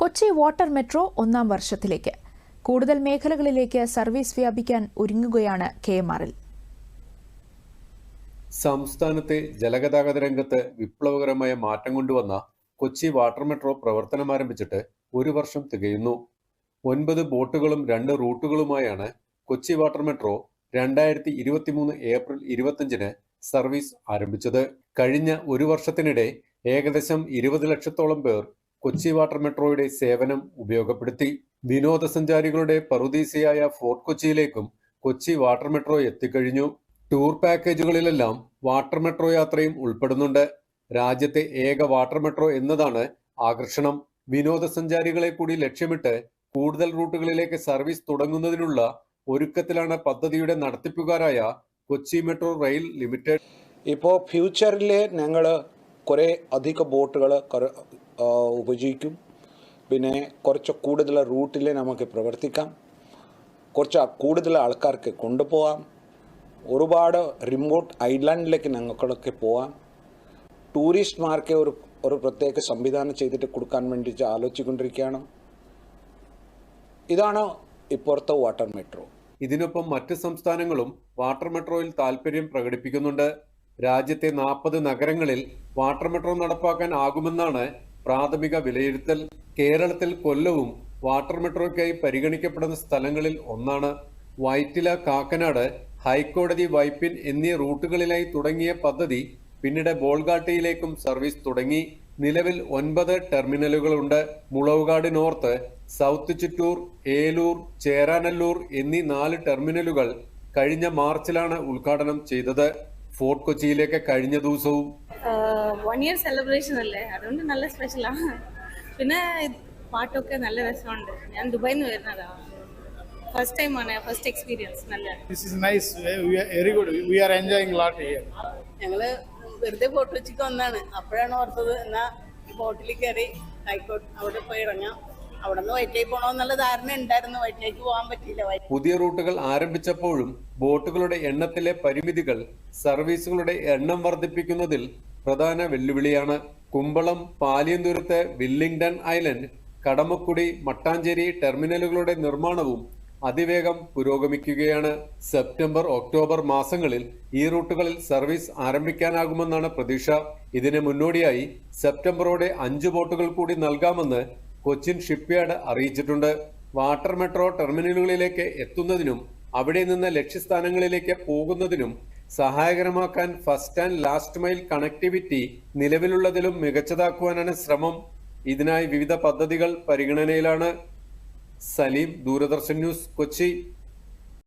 Kochi water metro ഒന്നാം വർഷത്തിലേക്ക്. കൂടുതൽ മേഖലകളിലേക്ക് സർവീസ് വ്യാപിക്കാൻ ഒരുങ്ങുകയാണ് കെ എം ആറിൽ സംസ്ഥാനത്തെ ജലഗതാഗത രംഗത്ത് വിപ്ലവകരമായ മാറ്റം കൊണ്ടുവന്ന കൊച്ചി വാട്ടർ മെട്രോ പ്രവർത്തനം ആരംഭിച്ചിട്ട് ഒരു വർഷം തികയുന്നു. ഒൻപത് ബോട്ടുകളും രണ്ട് റൂട്ടുകളുമായാണ് കൊച്ചി വാട്ടർ മെട്രോ രണ്ടായിരത്തി ഇരുപത്തിമൂന്ന് ഏപ്രിൽ ഇരുപത്തിയഞ്ചിന് സർവീസ് ആരംഭിച്ചത്. കഴിഞ്ഞ ഒരു വർഷത്തിനിടെ ഏകദേശം ഇരുപത് ലക്ഷത്തോളം പേർ കൊച്ചി വാട്ടർ മെട്രോയുടെ സേവനം ഉപയോഗപ്പെടുത്തി. വിനോദസഞ്ചാരികളുടെ പറുദീസയായ ഫോർട്ട് കൊച്ചിയിലേക്കും കൊച്ചി വാട്ടർ മെട്രോ എത്തിക്കഴിഞ്ഞു. ടൂർ പാക്കേജുകളിലെല്ലാം വാട്ടർ മെട്രോ യാത്രയും ഉൾപ്പെടുന്നുണ്ട്. രാജ്യത്തെ ഏക വാട്ടർ മെട്രോ എന്നതാണ് ആകർഷണം. വിനോദസഞ്ചാരികളെ കൂടി ലക്ഷ്യമിട്ട് കൂടുതൽ റൂട്ടുകളിലേക്ക് സർവീസ് തുടങ്ങുന്നതിനുള്ള ഒരുക്കത്തിലാണ് പദ്ധതിയുടെ നടത്തിപ്പുകാരായ കൊച്ചി മെട്രോ റെയിൽ ലിമിറ്റഡ്. ഇപ്പോൾ ഫ്യൂച്ചറിൽ ഞങ്ങൾ കുറേ അധിക ബോട്ടുകൾ ഉപയോഗിക്കും. പിന്നെ കുറച്ച് കൂടുതൽ റൂട്ടിൽ നമുക്ക് പ്രവർത്തിക്കാം. കുറച്ച് കൂടുതൽ ആൾക്കാർക്ക് കൊണ്ടുപോകാം ഒരുപാട് റിമോട്ട് ഐലാൻഡിലേക്ക് ഞങ്ങൾക്കൊക്കെ പോകാം ടൂറിസ്റ്റ്മാർക്ക് ഒരു ഒരു പ്രത്യേക സംവിധാനം ചെയ്തിട്ട് കൊടുക്കാൻ വേണ്ടി ആലോചിച്ചുകൊണ്ടിരിക്കുകയാണ്. ഇതാണ് ഇപ്പോഴത്തെ വാട്ടർ മെട്രോ ഇതിനൊപ്പം മറ്റ് സംസ്ഥാനങ്ങളും വാട്ടർ മെട്രോയിൽ താൽപര്യം പ്രകടിപ്പിക്കുന്നുണ്ട്. രാജ്യത്തെ നാൽപ്പത് നഗരങ്ങളിൽ വാട്ടർ മെട്രോ നടപ്പാക്കാൻ ആകുമെന്നാണ് പ്രാഥമിക വിലയിരുത്തൽ. കേരളത്തിൽ കൊല്ലവും വാട്ടർ മെട്രോയ്ക്കായി പരിഗണിക്കപ്പെടുന്ന സ്ഥലങ്ങളിൽ ഒന്നാണ് വൈറ്റില കാക്കനാട് ഹൈക്കോടതി വൈപ്പിൻ എന്നീ റൂട്ടുകളിലായി തുടങ്ങിയ പദ്ധതി പിന്നീട് ബോൾഗാട്ടിയിലേക്കും സർവീസ് തുടങ്ങി. നിലവിൽ ഒൻപത് ടെർമിനലുകളുണ്ട്. മുളവുകാട് നോർത്ത് സൗത്ത് ചിറ്റൂർ ഏലൂർ ചേരാനല്ലൂർ എന്നീ നാല് ടെർമിനലുകൾ കഴിഞ്ഞ മാർച്ചിലാണ് ഉദ്ഘാടനം ചെയ്തത്. ഫോർട്ട് കൊച്ചിയിലേക്ക് കഴിഞ്ഞ ദിവസവും. വൺ ഇയർ സെലിബ്രേഷൻ അല്ലേ? അതുകൊണ്ട് നല്ല സ്പെഷ്യലാണ് പിന്നെ പാട്ടൊക്കെ നല്ല രസമുണ്ട്. ഞാൻ ദുബായിൽ നിന്ന് വരുന്നതാ ഫസ്റ്റ് ടൈമാണ് ഫസ്റ്റ് എക്സ്പീരിയൻസ് നല്ല this is nice very good we are enjoying lot here ഞങ്ങൾ വെറുതെ ഫോട്ടോ കൊച്ചിക്ക് വന്നാണ്. അപ്പോഴാണ് ഓർത്തത് എന്നാ ഈ ബോട്ടിൽ കയറി ഹൈക്കോട്ട് അവിടെ പോയി ഇറങ്ങാം. അവിടെ നിന്ന് വൈറ്റിലേക്ക് പോകണമെന്നുള്ള ധാരണ ഉണ്ടായിരുന്നു. വയറ്റിലേക്ക് പോകാൻ പറ്റിയില്ല. പുതിയ റൂട്ടുകൾ ആരംഭിച്ചപ്പോഴും ബോട്ടുകളുടെ എണ്ണത്തിലെ പരിമിതികൾ സർവീസുകളുടെ എണ്ണം വർദ്ധിപ്പിക്കുന്നതിൽ പ്രധാന വെല്ലുവിളിയാണ്. കുമ്പളം പാലിയന്തുരത്ത് വില്ലിംഗ്ടൺ ഐലൻഡ് കടമക്കുടി മട്ടാഞ്ചേരി ടെർമിനലുകളുടെ നിർമ്മാണവും അതിവേഗം പുരോഗമിക്കുകയാണ്. സെപ്റ്റംബർ ഒക്ടോബർ മാസങ്ങളിൽ ഈ റൂട്ടുകളിൽ സർവീസ് ആരംഭിക്കാനാകുമെന്നാണ് പ്രതീക്ഷ. ഇതിന് മുന്നോടിയായി സെപ്റ്റംബറോടെ അഞ്ച് ബോട്ടുകൾ കൂടി നൽകാമെന്ന് കൊച്ചിൻ ഷിപ്പ്യാർഡ് അറിയിച്ചിട്ടുണ്ട്. വാട്ടർ മെട്രോ ടെർമിനലുകളിലേക്ക് എത്തുന്നതിനും അവിടെ നിന്ന് ലക്ഷ്യസ്ഥാനങ്ങളിലേക്ക് പോകുന്നതിനും സഹായകരമാക്കാൻ first and last mile connectivity നിലവിലുള്ളതിലും മികച്ചതാക്കുവാനാണ് ശ്രമം. ഇതിനായി വിവിധ പദ്ധതികൾ പരിഗണനയിലാണ്. സലീം ദൂരദർശൻ ന്യൂസ് കൊച്ചി.